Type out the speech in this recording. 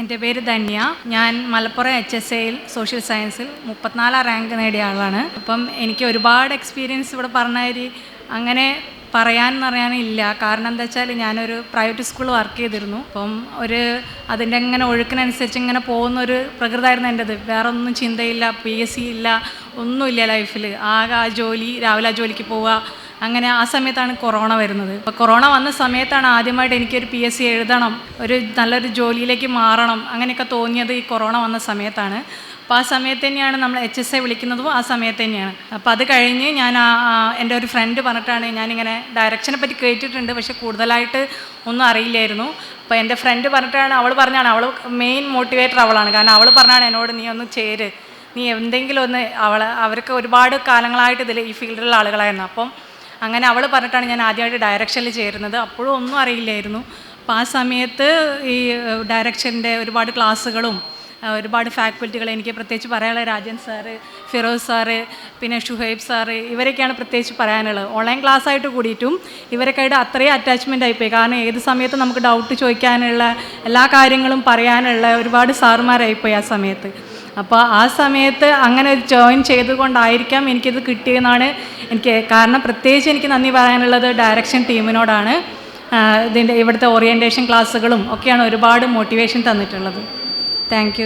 എന്റെ പേര് ധന്യ. ഞാൻ മലപ്പുറം എച്ച് എസ് എയിൽ സോഷ്യൽ സയൻസിൽ മുപ്പത്തിനാലാം റാങ്ക് നേടിയ ആളാണ്. അപ്പം എനിക്ക് ഒരുപാട് എക്സ്പീരിയൻസ് ഇവിടെ പറഞ്ഞാൽ അങ്ങനെ പറയാൻ പറയാനില്ല കാരണം എന്താ വെച്ചാൽ ഞാനൊരു പ്രൈവറ്റ് സ്കൂളിൽ വർക്ക് ചെയ്തിരുന്നു. അപ്പം ഒരു അതിന്റെ ഇങ്ങനെ ഒഴുക്കിനനുസരിച്ച് ഇങ്ങനെ പോകുന്ന ഒരു പ്രകൃതമായിരുന്നു എന്റെത്. വേറെ ഒന്നും ചിന്തയില്ല പി എസ് സി ഇല്ല ഒന്നുമില്ല ലൈഫിൽ ആകെ ആ ജോലി രാവിലെ ആ ജോലിക്ക് പോവുക അങ്ങനെ ആ സമയത്താണ് കൊറോണ വരുന്നത്. അപ്പോൾ കൊറോണ വന്ന സമയത്താണ് ആദ്യമായിട്ട് എനിക്കൊരു പി എസ് സി എഴുതണം ഒരു നല്ലൊരു ജോലിയിലേക്ക് മാറണം അങ്ങനെയൊക്കെ തോന്നിയത് ഈ കൊറോണ വന്ന സമയത്താണ്. അപ്പോൾ ആ സമയത്ത് തന്നെയാണ് നമ്മൾ എച്ച് എസ് എ വിളിക്കുന്നതും ആ സമയത്ത് തന്നെയാണ്. അപ്പോൾ അത് കഴിഞ്ഞ് ഞാൻ എന്റെ ഒരു ഫ്രണ്ട് പറഞ്ഞിട്ടാണ് ഞാനിങ്ങനെ ഡയറക്ഷനെ പറ്റി കേട്ടിട്ടുണ്ട് പക്ഷെ കൂടുതലായിട്ട് ഒന്നും അറിയില്ലായിരുന്നു. അപ്പോൾ എന്റെ ഫ്രണ്ട് പറഞ്ഞിട്ടാണ് അവൾ പറഞ്ഞാണ് അവൾ മെയിൻ മോട്ടിവേറ്റർ അവളാണ്. കാരണം അവൾ പറഞ്ഞാണ് എന്നോട് നീ ഒന്ന് ചേര്. നീ എന്തെങ്കിലും ഒന്ന് അവൾ അവർക്ക് ഒരുപാട് കാലങ്ങളായിട്ട് ഇതിൽ ഈ ഫീൽഡിലുള്ള ആളുകളായിരുന്നു. അപ്പം അങ്ങനെ അവൾ പറഞ്ഞിട്ടാണ് ഞാൻ ആദ്യമായിട്ട് ഡയറക്ഷനിൽ ചേരുന്നത്. അപ്പോഴും ഒന്നും അറിയില്ലായിരുന്നു. അപ്പോൾ ആ സമയത്ത് ഈ ഡയറക്ഷന്റെ ഒരുപാട് ക്ലാസ്സുകളും ഒരുപാട് ഫാക്കൽറ്റികൾ എനിക്ക് പ്രത്യേകിച്ച് പറയാനുള്ള രാജൻ സാറ് ഫിറോസ് സാറ് പിന്നെ ഷുഹൈബ് സാറ് ഇവരൊക്കെയാണ് പ്രത്യേകിച്ച് പറയാനുള്ളത്. ഓൺലൈൻ ക്ലാസ് ആയിട്ട് കൂടിയിട്ടും ഇവരൊക്കെയായിട്ട് അത്രയും അറ്റാച്ച്മെന്റ് ആയിപ്പോയി. കാരണം ഏത് സമയത്തും നമുക്ക് ഡൗട്ട് ചോദിക്കാനുള്ള എല്ലാ കാര്യങ്ങളും പറയാനുള്ള ഒരുപാട് സാറുമാരായിപ്പോയി ആ സമയത്ത്. അപ്പോൾ ആ സമയത്ത് അങ്ങനെ ജോയിൻ ചെയ്തുകൊണ്ടായിരിക്കാം എനിക്കിത് കിട്ടിയെന്നാണ് എനിക്ക് കാരണം പ്രത്യേകിച്ച് എനിക്ക് നന്ദി പറയാനുള്ളത് ഡയറക്ഷൻ ടീമിനോടാണ് ഇതിന്റെ ഇവിടുത്തെ ഓറിയന്റേഷൻ ക്ലാസ്സുകളും ഒക്കെയാണ് ഒരുപാട് മോട്ടിവേഷൻ തന്നിട്ടുള്ളത്. താങ്ക്